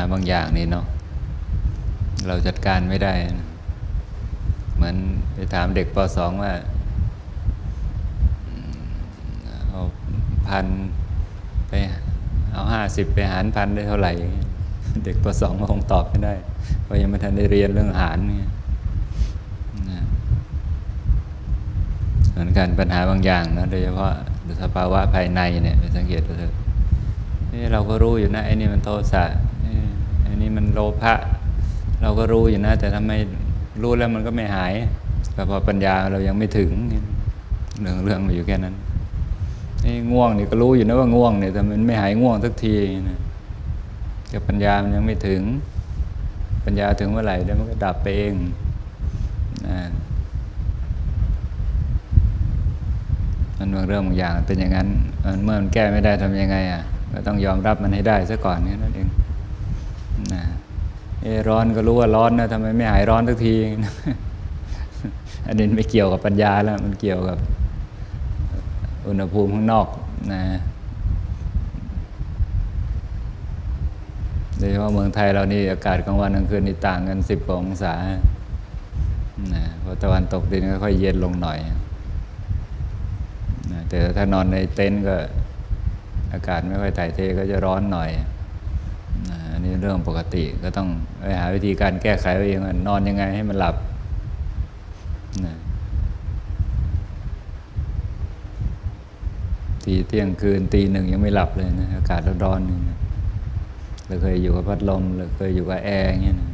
าบางอย่างนี่เนาะเราจัดการไม่ได้ เหมือนไปถามเด็กป .2 ว่าเอาพันไปเอาห้าสิบไปหารพันได้เท่าไหร่ เด็กป .2 ก็คงตอบไม่ได้ เพราะยังไม่ทันได้เรียนเรื่องหารเนี่ยเหมือนกันปัญหาบางอย่างนะโดยเฉพาะสภาวะภายในเนี่ยไปสังเกตดูเถอะนี่เราก็รู้อยู่นะไอ้นี่มันโทสะ นี่มันโลภะเราก็รู้อยู่นะ แต่ทำไมรู้แล้วมันก็ไม่หายก็เพราะปัญญาเรายังไม่ถึงเรื่องเรื่องมันอยู่แค่นั้นไอ้ง่วงนี่ก็รู้อยู่นะว่าง่วงเนี่ยแต่มันไม่หายง่วงสักทีนะแต่ปัญญามันยังไม่ถึง ปัญญาถึงเมื่อไหร่เดี๋ยวมันก็ดับไปเองนะมันบางเรื่องบางอย่างเป็นอย่างนั้นเมื่อมันแก้ไม่ได้ทำยังไงอะก็ต้องยอมรับมันให้ได้ซะก่อนแค่นั้นเอง ร้อนก็รู้ว่าร้อนนะทำไมไม่หายร้อนสักที อันนี้ไม่เกี่ยวกับปัญญาแล้ว มันเกี่ยวกับ อุณหภูมิข้างนอกนะโดยเฉพาะเมืองไทยเรานี่อากาศกลางวันกลางคืนนี่ต่างกันสิบกว่าองศานะพอตะวันตกดินก็ค่อยเย็นลงหน่อยนะแต่ถ้านอนในเต็นท์ก็ อากาศไม่ค่อยถ่ายเทก็จะร้อนหน่อยันนี้เรื่องปกติก็ต้องไปหาวิธีการแก้ไขเองนอนยังไงให้มันหลับนะทีเที่ยงคืนตีหนึ่งยังไม่หลับเลยนะอากาศร้อนๆนี่นะเราเคยอยู่กับพัดลมเราเคยอยู่กับแอร์อย่างเงี้ยนะ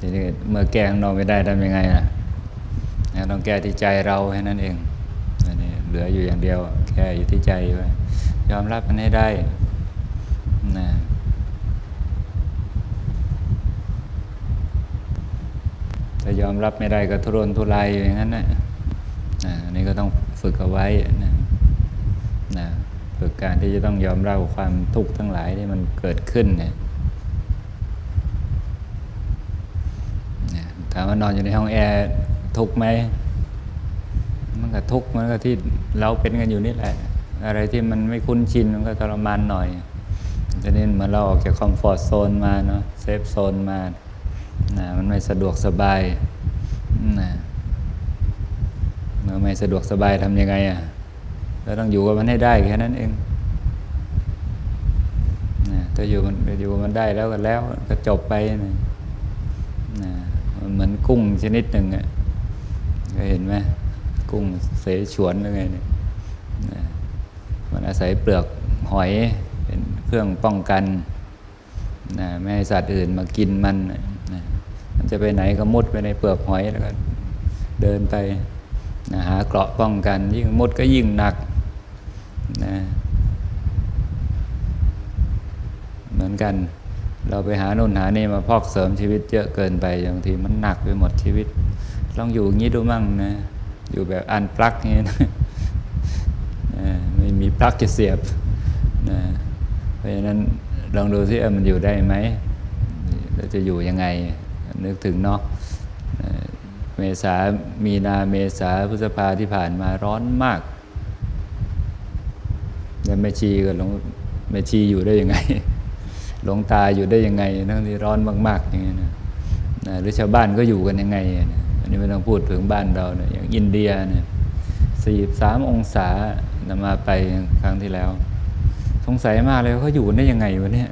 ทีนี้เมื่อแก้งนอนไม่ได้ทำยังไงล่ะนะต้องแก้ที่ใจเราแค่นั้นเองอันนี้เหลืออยู่อย่างเดียว แก้อยู่ที่ใจไว้ยอมรับมันให้ได้นะ ถ้ายอมรับไม่ได้ก็ทุรนทุรายอยู่อย่างนั้นนะนะอันนี้ก็ต้องฝึกเอาไว้นะนะฝึกการที่จะต้องยอมรับความทุกข์ทั้งหลายที่มันเกิดขึ้นเนี่ยถามว่านอนอยู่ในห้องแอร์ทุกไหมมันก็ทุกมันก็ที่เราเป็นกันอยู่นี่แหละ อะไรที่มันไม่คุ้นชินมันก็ทรมานหน่อยแต่นี่เมือเราออกจากคอมฟอร์ทโซนมาเนาะเซฟโซนมา นะมันไม่สะดวกสบายนะเมื่อไม่สะดวกสบายทำยังไงอะเราต้องอยู่กับมันให้ได้แค่นั้นเองนะถ้าอยู่มันอยู่กับมันได้แล้วก็แล้วก็จบไปนะนะมันเหมือนกุ้งชนิดหนึ่งอะเห็นไหมกุ้งเสฉวนหรือไงเนี่ยนะมันอาศัยเปลือกหอยเป็นเครื่องป้องกันนะไม่ให้สัตว์อื่นมากินมันนะมัน จะไปไหนก็มุดไปในเปลือกหอยแล้วก็เดินไปนะหาเกราะป้องกัน ยิ่งมุดก็ยิ่งหนักนะเหมือนกัน เราไปหาโน่นหานี่มาพอกเสริมชีวิตเยอะเกินไปบางทีมันหนักไปหมดชีวิต ลองอยู่อย่างนี้ดูมั่งนะ อยู่แบบอันปลั๊กงนี้นะไม่มีปลั๊กจะเสียบนะเพราะฉะนั้นลองดูสิเออมันอยู่ได้ไหมเราจะอยู่ยังไง นึกถึงเนาะเมษามีนาเมษาพฤษภาที่ผ่านมาร้อนมากแล้วแม่ชีกับหลวงแม่ชีอยู่ได้ยังไงหลวงตาอยู่ได้ยังไงทั้งที่ร้อนมาก ๆ อย่างเงี้ยนะหรือชาวบ้านก็อยู่กันยังไงนะอันนี้ไม่ต้องพูดถึงบ้านเราเนะอย่างอินเดียเนี่ยสี่สามองศานำมาไปครั้งที่แล้ว สงสัยมากเลยเขาอยู่ได้ยังไงวะเนี่ย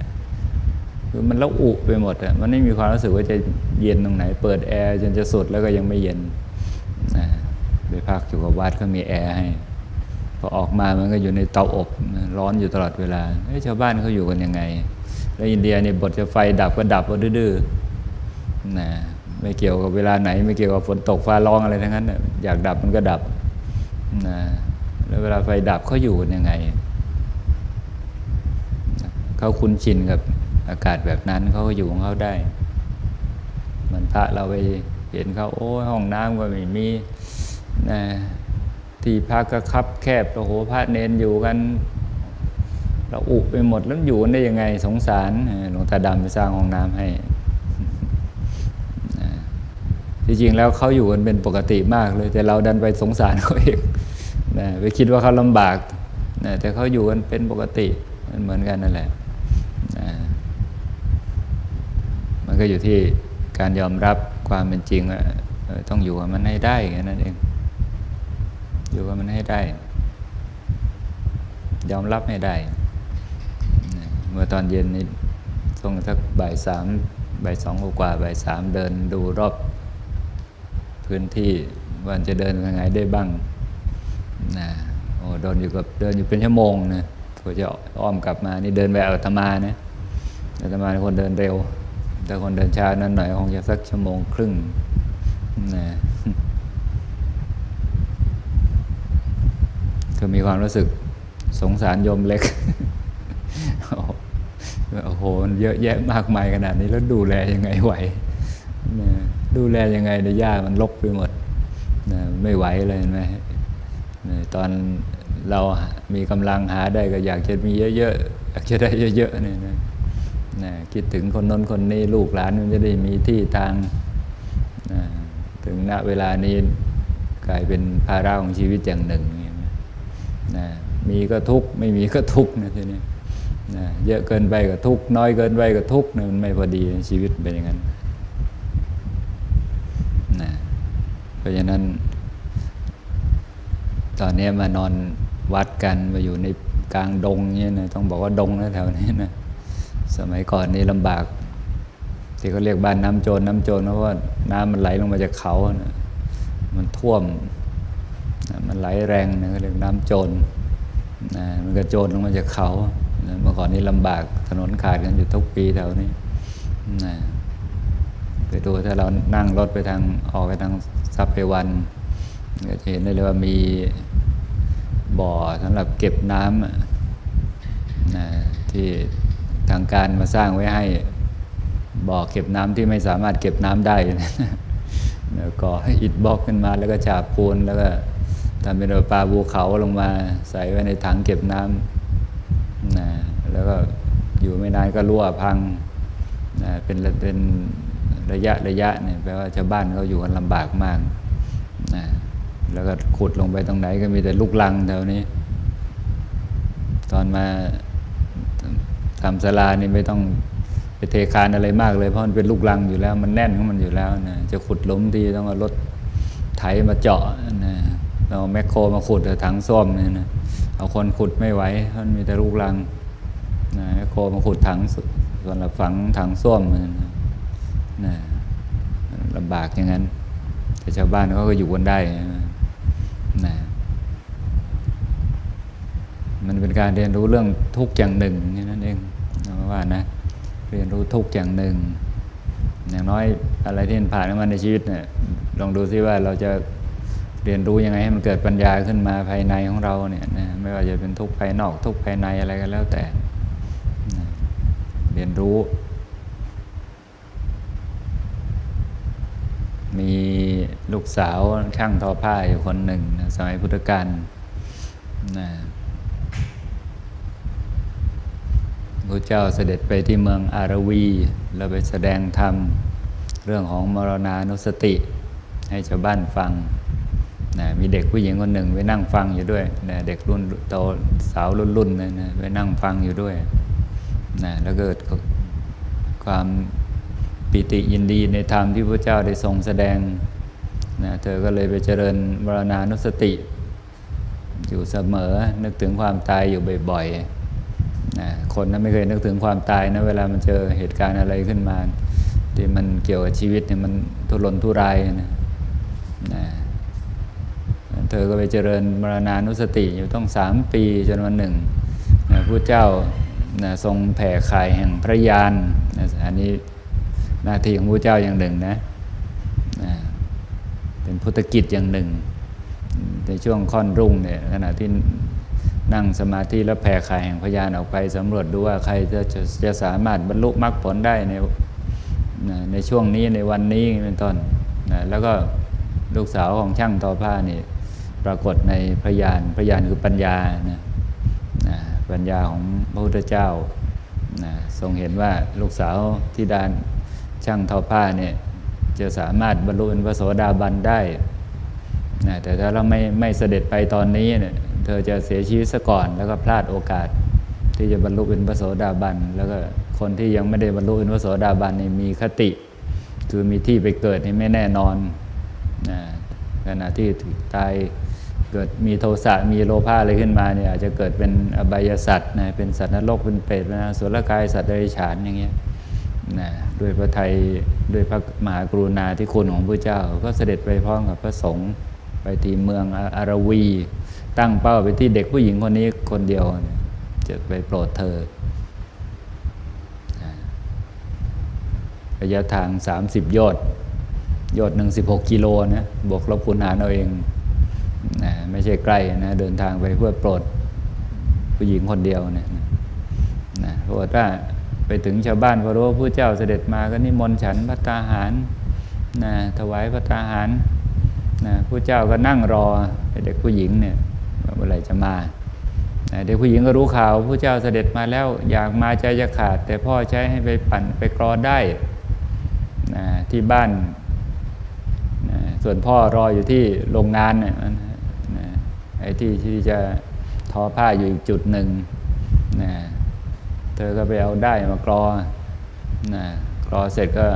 คือมันละอุไปหมดอะมันไม่มีความรู้สึกว่าจะเย็นตรงไหน เปิดแอร์จนจะสุดแล้วก็ยังไม่เย็นนะไปพักอยู่กับวัดก็มีแอร์ให้พอออกมามันก็อยู่ในเตาอบร้อนอยู่ตลอดเวลาเฮ้ยชาวบ้านเขาอยู่กันยังไง แล้วอินเดียเนี่ยบทจะไฟดับก็ดับก็ดื้อๆนะไม่เกี่ยวกับเวลาไหน ไม่เกี่ยวกับฝนตกฟ้าร้องอะไรทั้งนั้นอยากดับมันก็ดับนะแล้วเวลาไฟดับเขาอยู่กันยังไงเขาคุ้นชินกับ อากาศแบบนั้นเขาก็อยู่ของเขาได้เหมือนพระเราไปเห็นเขาโอ้ยห้องน้ำก็ไม่มีนะที่พักก็คับแคบโอ้โหพระเนนอยู่กันเราอุไปหมดแล้วอยู่กันได้ยังไงสงสารหลวงตาดำไปสร้างห้องน้ำให้ที่จริงแล้วเขาอยู่กันเป็นปกติมากเลย แต่เราดันไปสงสารเขาเองนะไปคิดว่าเขาลำบากนะแต่เขาอยู่กันเป็นปกติมันเหมือนกันนั่นแหละ ก็อยู่ที่การยอมรับความเป็นจริงว่าเอ่อต้องอยู่กับมันให้ได้แค่นั้นเอง อยู่กับมันให้ได้ ยอมรับให้ได้ เมื่อตอนเย็นนี่ช่วงสักบ่ายสามบ่ายสองกว่าบ่ายสามเดินดูรอบพื้นที่ว่าจะเดินยังไงได้บ้างนะโอ้เดินอยู่กับเดินอยู่เป็นชั่วโมงนะกว่าจะอ้อมกลับมานี่เดินแบบอาตมานะอาตมาคนเดินเร็ว แต่คนเดินช้านั้นหน่อยคงจะสักชั่วโมงครึ่งนะก็มีความรู้สึกสงสารโยมเล็ก โอ้โหมันเยอะแยะมากมายขนาดนี้แล้วดูแลยังไงไหวนะดูแลยังไงในยหญ้ามันลกไปหมดนะไม่ไหวเลยเห็นไหมนะตอนเรามีกำลังหาได้ก็อยากจะมีเยอะๆอยากจะได้เยอะๆเนี่ยนะ นะคิดถึงคนน้นคนนี้ลูกหลานมันจะได้มีที่ทางนะถึงณเวลานี้กลายเป็นภาระของชีวิตอย่างหนึ่งนะนะมีก็ทุกข์ไม่มีก็ทุกข์นะทีนี้นะเยอะเกินไปก็ทุกข์น้อยเกินไปก็ทุกข์นะมันไม่พอดีชีวิตเป็นอย่างนั้นนะเพราะฉะนั้น ตอนนี้มานอนวัดกันมาอยู่ในกลางดงเนี่ยนะต้องบอกว่าดงนะแถวนี้นะ สมัยก่อนนี่ลำบาก ที่เขาเรียกบ้านน้ำโจรน้ำโจรเพราะว่าน้ำมันไหลลงมาจากเขานะมันท่วมนะมันไหลแรงนะเขาเรียกน้ำโจรนะมันก็โจรลงมาจากเขานะเมื่อก่อนนี้ลำบากถนนขาดกันอยู่ทุกปีแถวนี้นะไปดูถ้าเรานั่งรถไปทางออกไปทางซับไปวันก็จะเห็นได้เลยว่ามีบ่อสำหรับเก็บน้ำนะที่ ทางการมาสร้างไว้ให้บ่อเก็บน้ำที่ไม่สามารถเก็บน้ำได้แล้วก็ให้อิฐบล็อกขึ้นมาแล้วก็ฉาบปูนแล้วก็ทำเป็นปลาบูเขาลงมาใส่ไว้ในถังเก็บน้ำนะแล้วก็อยู่ไม่นานก็รั่วพังนะเป็นเป็นระยะระยะเนี่ยแปลว่าชาวบ้านเขาอยู่กันลำบากมากนะแล้วก็ขุดลงไปตรงไหนก็มีแต่ลูกลังแถวนี้ ตอนมา ทำศาลานี่ไม่ต้องไปเทคานอะไรมากเลยเพราะมันเป็นลูกลังอยู่แล้ว มันแน่นของมันอยู่แล้วนะจะขุดหล้มทีต้องเอารถไถมาเจาะนะเราแมคโครมาขุดถังส้วมเนี่ยนะเอาคนขุดไม่ไหวเพราะมันมีแต่ลูกลังนะแมคโครมาขุดถังส่วนละฝังถังส้วมนะนะลำบากอย่างนั้น แต่ชาวบ้านเขาก็อยู่กันได้นะมันเป็นการเรียนรู้เรื่องทุกข์อย่างหนึ่งนี่นั่นเอง ว่านะเรียนรู้ทุกอย่างหนึ่ง อย่างน้อยอะไรที่ผ่านมาในชีวิตเนี่ยลองดูซิว่าเราจะเรียนรู้ยังไงให้มันเกิดปัญญาขึ้นมาภายในของเราเนี่ยนะไม่ว่าจะเป็นทุกภายนอกทุกภายในอะไรก็แล้วแต่นะเรียนรู้ มีลูกสาวช่างทอผ้าอยู่คนหนึ่งนะสมัยพุทธกาลนะพ ระเจ้าเสด็จไปที่เมืองอารวีแล้วไปแสดงธรรม เรื่องของมรณานุสติ ให้ชาวบ้านฟังนะมีเด็กผู้หญิงคนหนึ่งไปนั่งฟังอยู่ด้วยนะเด็กรุ่นโตสาวรุ่นรุ่นเลยนะไปนั่งฟังอยู่ด้วยนะแล้วเกิดความปิติยินดีในธรรมที่พระเจ้าได้ทรงแสดงนะเธอก็เลยไปเจริญมรณานุสติ อยู่เสมอนึกถึงความตายอยู่บ่อยๆ คนนั้นไม่เคยนึกถึงความตายนะเวลามันเจอเหตุการณ์อะไรขึ้นมาที่มันเกี่ยวกับชีวิตเนี่ยมันทุรนทุรายนะนะเธอก็ไปเจริญมรณานุสติอยู่ต้องสามปีจนวันหนึ่งนะพระเจ้านะทรงแผ่ข่ายแห่งพระยานนะอันนี้หน้าที่ของพระเจ้าอย่างหนึ่งนะนะเป็นพุทธกิจอย่างหนึ่ง ในช่วงค่อนรุ่งเนี่ยขณะที่ นั่งสมาธิแล้วแผ่ขายแห่งพยานออกไปสำรวจดูว่าใครจะจะจะสามารถบรรลุมรรคผลได้ในในช่วงนี้ในวันนี้เป็นต้นนะแล้วก็ลูกสาวของช่างทอผ้านี่ปรากฏในพยานพยานคือปัญญานะนะปัญญาของพระพุทธเจ้านะทรงเห็นว่าลูกสาวที่ดานช่างทอผ้าเนี่ยจะสามารถบรรลุเป็นพระโสดาบันได้นะแต่ถ้าเราไม่ไม่เสด็จไปตอนนี้เนี่ย เธอจะเสียชีวิตซะก่อน แล้วก็พลาดโอกาส ที่จะบรรลุเป็นพระโสดาบัน แล้วก็คนที่ยังไม่ได้บรรลุเป็นพระโสดาบันนี่มีคติ คือมีที่ไปเกิดนี่ไม่แน่นอนนะขณะที่ตายเกิดมีโทสะมีโลภะอะไรขึ้นมาเนี่ยอาจจะเกิดเป็นอบายสัตว์นะเป็นสัตว์นรกเป็นเปรตเป็นอสุรกายสัตว์เดรัจฉานอย่างเงี้ยนะด้วยพระไทยด้วยพระมหากรุณาธิคุณของพระเจ้า ก็เสด็จไปพร้อมกับพระสงฆ์ไปที่เมืองอารวี ตั้งเป้าไปที่เด็กผู้หญิงคนนี้คนเดียวยจะไปโปรดเธอระยะทาง 30ยชน์โยชน์หนึ่งสิบหกกิโลนะบวกลบคูณหารเอาเองนะไม่ใช่ใกล้นะเดินทางไปเพื่อโปรดผู้หญิงคนเดียวเนะนะเพราะว่าถ้าไปถึงชาวบ้านพอรู้ว่าผู้เจ้าเสด็จมาก็นิมนต์ฉันพัตตาหารนะถวายพัตตาหารนะผู้เจ้าก็นั่งรอเด็กผู้หญิงเนี่ย เมื่อไหร่จะมาเด็กผู้หญิงก็รู้ข่าวผู้เจ้าเสด็จมาแล้วอยากมาใจจะขาด แต่พ่อใช้ให้ไปปั่นไปกรอได้ที่บ้าน ส่วนพ่อรออยู่ที่โรงงานเนี่ยไอ้ที่ที่จะทอผ้าอยู่อีกจุดหนึ่งเธอก็ไปเอาได้มากรอนะกรอเสร็จก็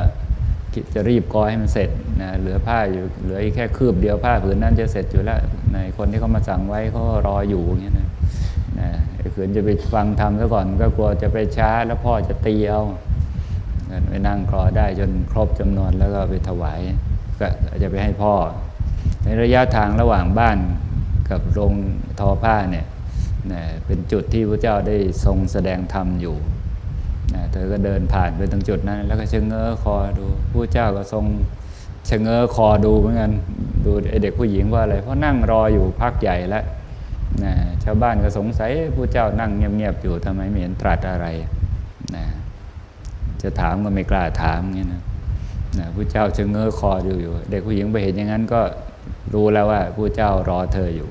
จะรีบกรอให้มันเสร็จนะเหลือผ้าอยู่เหลืออีกแค่คืบเดียวผ้าผืนนั้นจะเสร็จอยู่แล้วในคนที่เขามาสั่งไว้เขารออยู่อย่างเงี้ยนะนะไอ้ขืนจะไปฟังทำซะก่อนก็กลัวจะไปช้าแล้วพ่อจะตีเอาไปนั่งคลอได้จนครบจำนวนแล้วก็ไปถวายก็จะไปให้พ่อ ในระยะทางระหว่างบ้านกับโรงทอผ้าเนี่ยนะเป็นจุดที่พระเจ้าได้ทรงแสดงธรรมอยู่ เธอก็เดินผ่านไปตรงจุดนั้น แล้วก็ชะเง้อคอดูผู้เจ้าก็ทรงชะเง้อคอดูเหมือนกันดูไอเด็กผู้หญิงว่าอะไรเพราะนั่งรออยู่พักใหญ่แล้วนะชาวบ้านก็สงสัยผู้เจ้านั่งเงียบๆอยู่ทำไมไม่เห็นตรัสอะไรนะจะถามก็ไม่กล้าถามเงี้ยนะนะผู้เจ้าจะเงื้อคอดูอยู่ เด็กผู้หญิงไปเห็นอย่างนั้นก็รู้แล้วว่าผู้เจ้ารอเธออยู่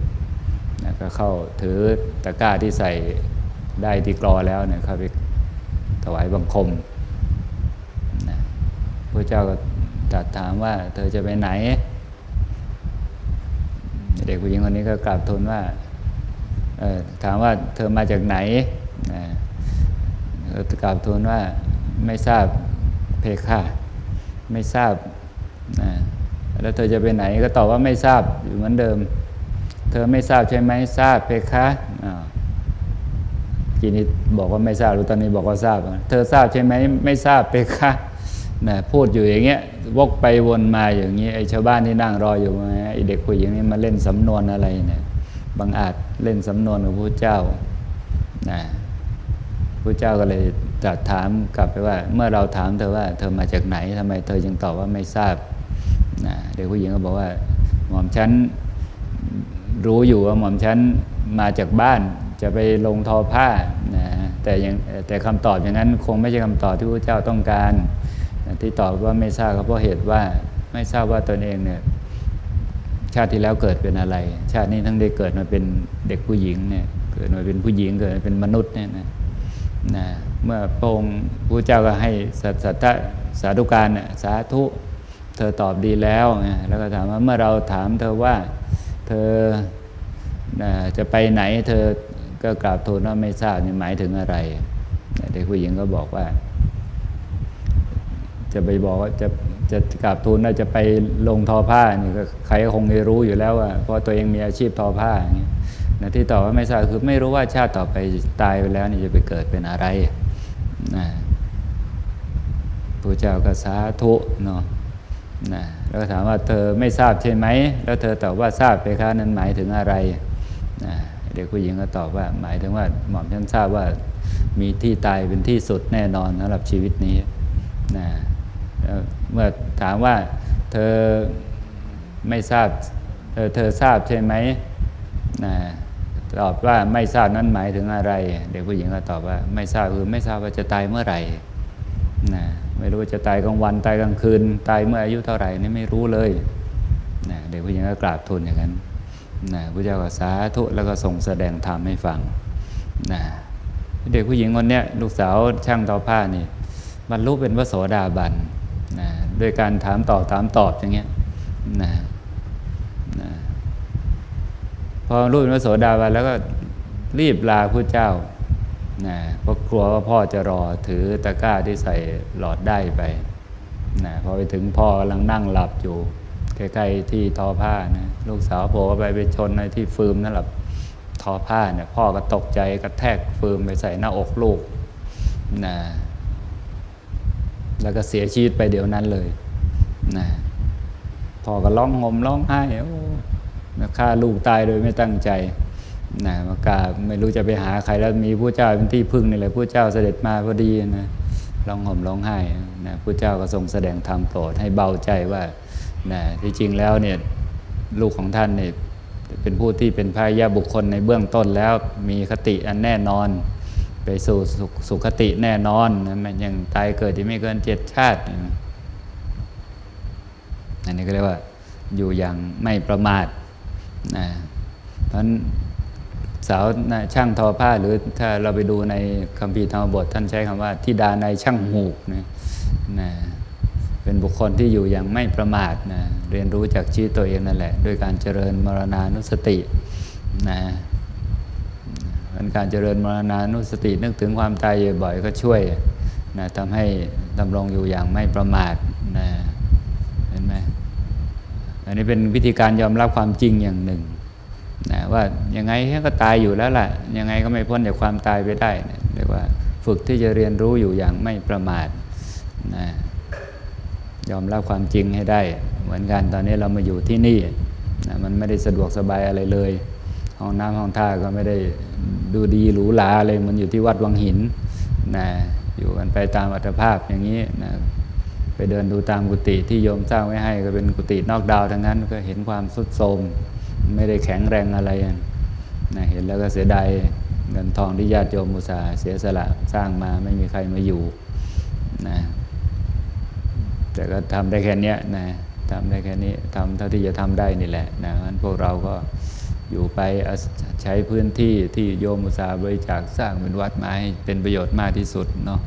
นะก็เข้าถือตะกร้าที่ใส่ได้ที่กรอแล้วเนี่ยเข้าไป ถวายบังคมนะผู้เจ้าก็ตรัสถามว่า เธอจะไปไหน เด็กผู้หญิงคนนี้ก็กราบทูลว่าถามว่าเธอมาจากไหนนะก็กราบทูลว่าไม่ทราบเพคะไม่ทราบนะแล้วเธอจะไปไหนก็ตอบว่าไม่ทราบอยู่เหมือนเดิม เธอไม่ทราบใช่ไหมทราบเพคะ กีนี้บอกว่าไม่ทราบหรือตอนนี้บอกว่าทราบ เธอทราบใช่ไหมไม่ทราบเพคะนะพูดอยู่อย่างเงี้ยวกไปวนมาอย่างนี้ไอ้ชาวบ้านที่นั่งรออยู่มาไอ้เด็กผู้หญิงนี่มาเล่นสำนวนอะไรเนี่ยบางอาจเล่นสำนวนกับพระเจ้านะพระเจ้าก็เลยตรัสถามกลับไปว่า เมื่อเราถามเธอว่าเธอมาจากไหนทำไมเธอจึงตอบว่าไม่ทราบนะเด็กผู้หญิงก็บอกว่า หม่อมฉันรู้อยู่ว่าหม่อมฉันมาจากบ้าน จะไปลงทอผ้านะแต่ยังแต่คำตอบอย่างนั้นคงไม่ใช่คำตอบที่พระเจ้าต้องการ ที่ตอบว่าไม่ทราบก็เพราะเหตุว่าไม่ทราบว่าตนเองเนี่ยชาติที่แล้วเกิดเป็นอะไร ชาตินี้ทั้งได้เกิดมาเป็นเด็กผู้หญิงเนี่ยเกิดมาเป็นผู้หญิงเกิดมาเป็นมนุษย์เนี่ยนะนะเมื่อพระองค์พระเจ้าก็ให้สัตสัตะสาธุการน่ะสาธุเธอตอบดีแล้วนะแล้วก็ถามว่าเมื่อเราถามเธอว่าเธอจะไปไหนเธอ ก็กราบทูลว่าไม่ทราบนี่หมายถึงอะไรเด็กผู้หญิงก็บอกว่า จะไปบอกว่าจะจะกราบทูลว่าจะไปลงทอผ้านี่ก็ใครคงจะรู้อยู่แล้วว่าเพราะตัวเองมีอาชีพทอผ้าอย่างเงี้นะที่ตอบว่าไม่ทราบคือไม่รู้ว่าชาติต่อไปตายไปแล้วนี่จะไปเกิดเป็นอะไรนะพระเจ้าก็สาธุเนาะนะแล้วก็ถามว่าเธอไม่ทราบใช่ไหม แล้วเธอตอบว่าทราบไปคะนั้นหมายถึงอะไรนะ เด็กผู้หญิงก็ตอบว่า หมายถึงว่าหม่อมฉันทราบว่ามีที่ตายเป็นที่สุดแน่นอนสำหรับชีวิตนี้นะเมื่อถามว่าเธอไม่ทราบเธอเธอทราบใช่ไหมนะตอบว่าไม่ทราบนั้นหมายถึงอะไร เด็กผู้หญิงก็ตอบว่า ไม่ทราบคือไม่ทราบว่าจะตายเมื่อไหร่นะไม่รู้จะตายกลางวันตายกลางคืน ตายเมื่ออายุเท่าไหร่นี่ไม่รู้เลยนะเด็กผู้หญิงก็กราบทูลอย่างนั้น นะพระเจ้าก็สาธุแล้วก็ทรงแสดงธรรมให้ฟังนะเด็กผู้หญิงคนนี้ลูกสาวช่างทอผ้านี่บรรลุเป็นพระโสดาบันนะด้วยการถามตอบถามตอบอย่างเงี้ยนะนะพอรู้เป็นพระโสดาบันแล้วก็รีบลาพระเจ้านะเพราะกลัวว่าพ่อจะรอถือตะกร้าที่ใส่หลอดได้ไปนะพอไปถึงพ่อกำลังนั่งหลับอยู่ ใกล้ๆที่ทอผ้านะลูกสาวโผล่ไปไปชนในที่ฟืมนั่นแหละทอผ้าเนี่ยพ่อก็ตกใจกระแทกฟืมไปใส่หน้าอกลูกนะแล้วก็เสียชีวิตไปเดี๋ยวนั้นเลยนะพ่อก็ร้องห่มร้องไห้โอ้นะฆ่าลูกตายโดยไม่ตั้งใจนะมากราไม่รู้จะไปหาใครแล้วมีผู้เจ้าเป็นที่พึ่งนี่แหละผู้เจ้าเสด็จมาพอดีนะร้องห่มร้องไห้นะผู้เจ้าก็ทรงแสดงธรรมโปรดให้เบาใจว่า นะที่จริงแล้วเนี่ยลูกของท่านเนี่ยเป็นผู้ที่เป็นพระยาบุคคลในเบื้องต้นแล้วมีคติอันแน่นอน ไปสู่สุสุคติแน่นอนนะมันยังตายเกิดที่ไม่เกินเจ็ดชาติ อันนี้ก็เรียกว่าอยู่อย่างไม่ประมาทนะเพราะนั้นสาวนาช่างทอผ้าหรือถ้าเราไปดูในคัมภีร์ธรรมบทท่านใช้คำว่าทิดาในช่างหูกนะนะ เป็นบุคคลที่อยู่อย่างไม่ประมาทนะเรียนรู้จากชีวิตตัวเองนั่นแหละด้วยการเจริญมรณานุสตินะเป็นการเจริญมรณานุสตินึกถึงความตายบ่อยๆก็ช่วยนะทำให้ดำรงอยู่อย่างไม่ประมาทนะเห็นไหมอันนี้เป็นวิธีการยอมรับความจริงอย่างหนึ่งนะว่ายังไงก็ตายอยู่แล้วล่ะ ยังไงก็ไม่พ้นจากความตายไปได้นะเรียกว่าฝึกที่จะเรียนรู้อยู่อย่างไม่ประมาทนะ ยอมรับความจริงให้ได้ เหมือนกันตอนนี้เรามาอยู่ที่นี่นะมันไม่ได้สะดวกสบายอะไรเลย ห้องน้ำห้องท่าก็ไม่ได้ดูดีหรูหราอะไรมันอยู่ที่วัดวังหินนะอยู่กันไปตามอัตภาพอย่างนี้นะไปเดินดูตามกุฏิที่โยมสร้างไว้ให้ก็เป็นกุฏินอกดาวทั้งนั้นก็เห็นความสุดโทรมไม่ได้แข็งแรงอะไรนะเห็นแล้วก็เสียดายเงินทองที่ญาติโยมอุสาเสียสละสร้างมาไม่มีใครมาอยู่นะ แต่ก็ทำได้แค่นี้นะทำได้แค่นี้ทำเท่าที่จะทำได้นี่แหละนะงั้นพวกเราก็อยู่ไปใช้พื้นที่ที่โยมอุตสาบริจาคสร้างเป็นวัดมาให้เป็นประโยชน์มากที่สุดเนาะ